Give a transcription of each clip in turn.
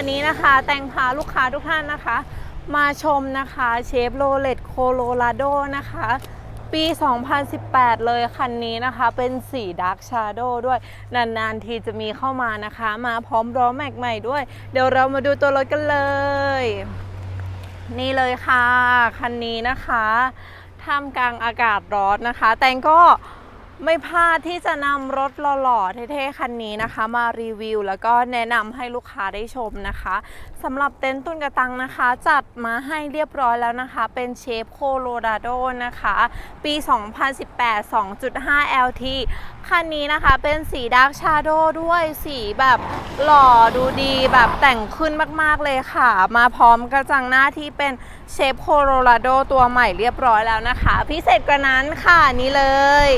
วันนี้นะคะ แตงพาลูกค้าทุกท่านนะคะ มาชมนะคะเชฟโรเลตโคโลราโดนะคะ ปี 2018 เลยคันนี้นะคะ เป็นสีดาร์ s ชาโดด้วย นาน ๆ ทีจะมีเข้ามานะคะ มาพร้อมล้อแม็กใหม่ด้วย เดี๋ยวเรามาดูตัวรถกันเลย นี่เลยค่ะ คันนี้นะคะท่ามกลางอากาศร้อนนะคะ แตงก็ ไม่พลาดที่จะนำรถหล่อๆเท่ๆคันนี้นะคะ มารีวิว แล้วก็แนะนำให้ลูกค้าได้ชมนะคะสำหรับเต็นท์ตุนกระตังนะคะ จัดมาให้เรียบร้อยแล้วนะคะ เป็นเชฟโคโลราโดนะคะ ปี 2018 2.5 LT คันนี้นะคะเป็นสีดาร์ s ชาโดด้วยสีแบบหล่อดูดีแบบแต่งขึ้นมากๆเลยค่ะ มาพร้อมกระจังหน้าที่เป็นเชฟโคโลราโดตัวใหม่เรียบร้อยแล้วนะคะ พิเศษกว่านั้นค่ะนี่เลย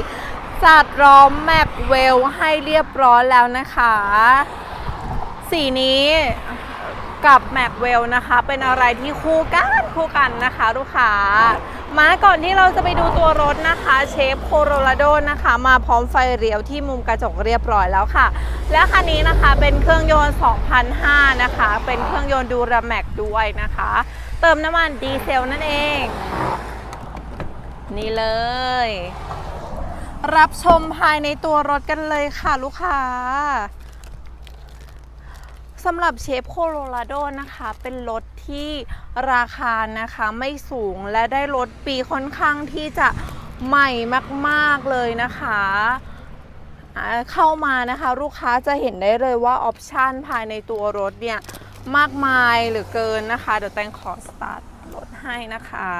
จัดล้อมแม็กเวลให้เรียบร้อยแล้วนะคะ สีนี้กับแม็กเวลนะคะ เป็นอะไรที่คู่กันคู่กันนะคะลูกค้ามาก่อนที่เราจะไปดูตัวรถนะคะ เชฟโคโรราโดนะคะ มาพร้อมไฟเรียวที่มุมกระจกเรียบร้อยแล้วค่ะ และคันนี้นะคะเป็นเครื่องยนต์ 2005 นะคะ เป็นเครื่องยนต์ดูราแม็กด้วยนะคะ เติมน้ำมันดีเซลนั่นเอง นี่เลย รับชมภายในตัวรถกันเลยค่ะลูกค้าสำหรับเชฟโคโลราโดนะคะ เป็นรถที่ราคานะคะไม่สูงและได้รถปีค่อนข้างที่จะใหม่มาก ๆ เลยนะคะ เข้ามานะคะ ลูกค้าจะเห็นได้เลยว่าออปชันภายในตัวรถเนี่ย มากมายเหลือเกินนะคะ เดี๋ยวแตงขอสตาร์ทรถให้นะคะ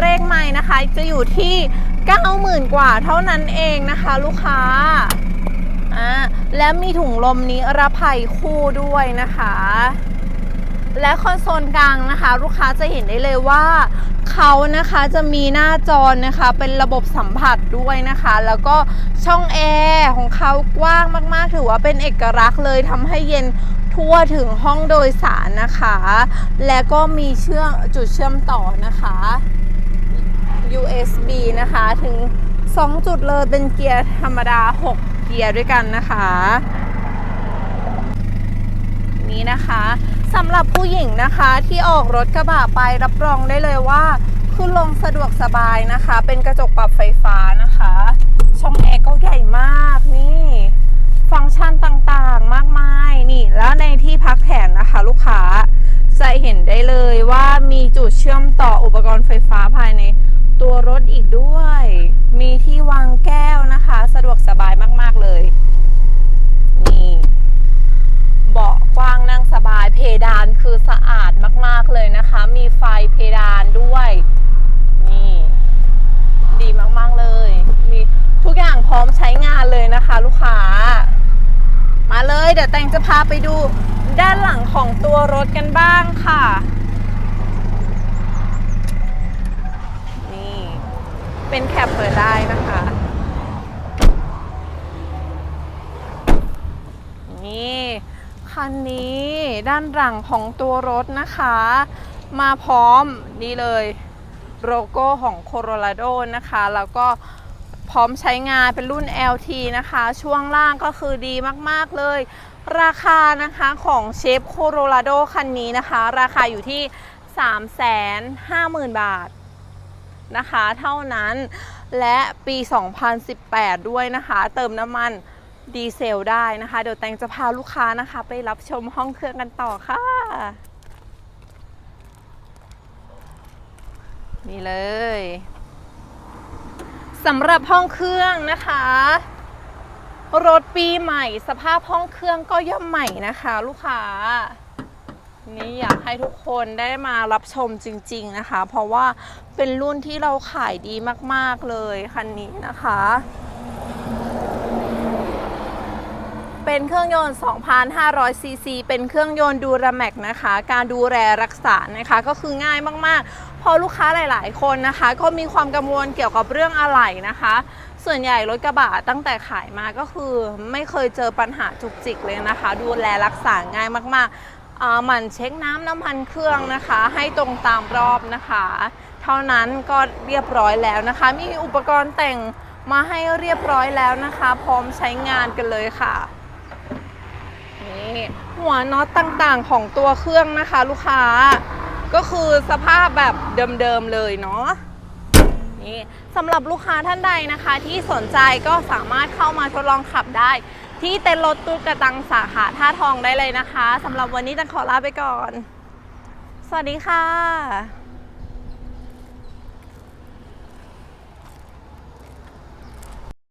เลขใหม่นะคะ จะอยู่ที่ 90,000 กว่าเท่านั้นเองนะคะ ลูกค้าอ่าและมีถุงลมนิรภัยคู่ด้วยนะคะ และคอนโซลกลางนะคะ ลูกค้าจะเห็นได้เลยว่าเขานะคะจะมีหน้าจอนะคะ เป็นระบบสัมผัสด้วยนะคะ แล้วก็ช่องแอร์ของเขากว้างมากๆ ถือว่าเป็นเอกลักษณ์เลยทำให้เย็นทั่วถึงห้องโดยสารนะคะ และก็มีเชื่อมจุดเชื่อมต่อนะคะ USB นะคะ ถึง 2 จุดเลยเป็นเกียร์ธรรมดา 6 เกียร์ด้วยกันนะคะ นี้นะคะสำหรับผู้หญิงนะคะที่ออกรถกระบะไปรับรองได้เลยว่า ขึ้นลงสะดวกสบายนะคะ เป็นกระจกปรับไฟฟ้านะคะ งจะพาไปดูด้านหลังของตัวรถกันบ้างค่ะ นี่ เป็นแคปเปิดได้นะคะ นี่คันนี้ด้านหลังของตัวรถนะคะ มาพร้อมนี่เลยโลโก้ของ Colorado นะคะ แล้วก็พร้อมใช้งานเป็นรุ่น LT นะคะ ช่วงล่างก็คือดีมาก ๆ เลย ราคานะคะของเชฟ Colorado คันนี้นะคะ ราคาอยู่ที่ 350,000 บาทนะคะ เท่านั้นและปี 2018 ด้วยนะคะ เติมน้ำมันดีเซลได้นะคะ เดี๋ยวแตงจะพาลูกค้านะคะ ไปรับชมห้องเครื่องกันต่อค่ะ นี่เลยสำหรับห้องเครื่องนะคะ รถปีใหม่ สภาพห้องเครื่องก็ย่อมใหม่นะคะ ลูกค้า นี่อยากให้ทุกคนได้มารับชมจริง ๆนะคะ เพราะว่าเป็นรุ่นที่เราขายดีมาก ๆ เลยคันนี้นะคะ เป็นเครื่องยนต์ 2,500 ซีซี เป็นเครื่องยนต์ดูราแม็กนะคะ การดูแลรักษานะคะก็คือง่ายมากๆเพอลูกค้าหลาย ๆ คนนะคะ ก็มีความกังวลเกี่ยวกับเรื่องอะไหล่นะคะ ส่วนใหญ่รถกระบะตั้งแต่ขายมาก็คือไม่เคยเจอปัญหาจุกจิกเลยนะคะ ดูแลรักษาง่ายมากๆอ่าหมันเช็คน้ำน้ำมันเครื่องนะคะ ให้ตรงตามรอบนะคะ เท่านั้นก็เรียบร้อยแล้วนะคะ มีอุปกรณ์แต่งมาให้เรียบร้อยแล้วนะคะ พร้อมใช้งานกันเลยค่ะนี่หัวน็อตต่างๆของตัวเครื่องนะคะ ลูกค้าก็คือสภาพแบบเดิมๆเลยเนาะ นี่สำหรับลูกค้าท่านใดนะคะ ที่สนใจก็สามารถเข้ามาทดลองขับได้ ที่เต็นท์รถตู้กระตังสาขาท่าทองได้เลยนะคะสำหรับวันนี้จะขอลาไปก่อน สวัสดีค่ะ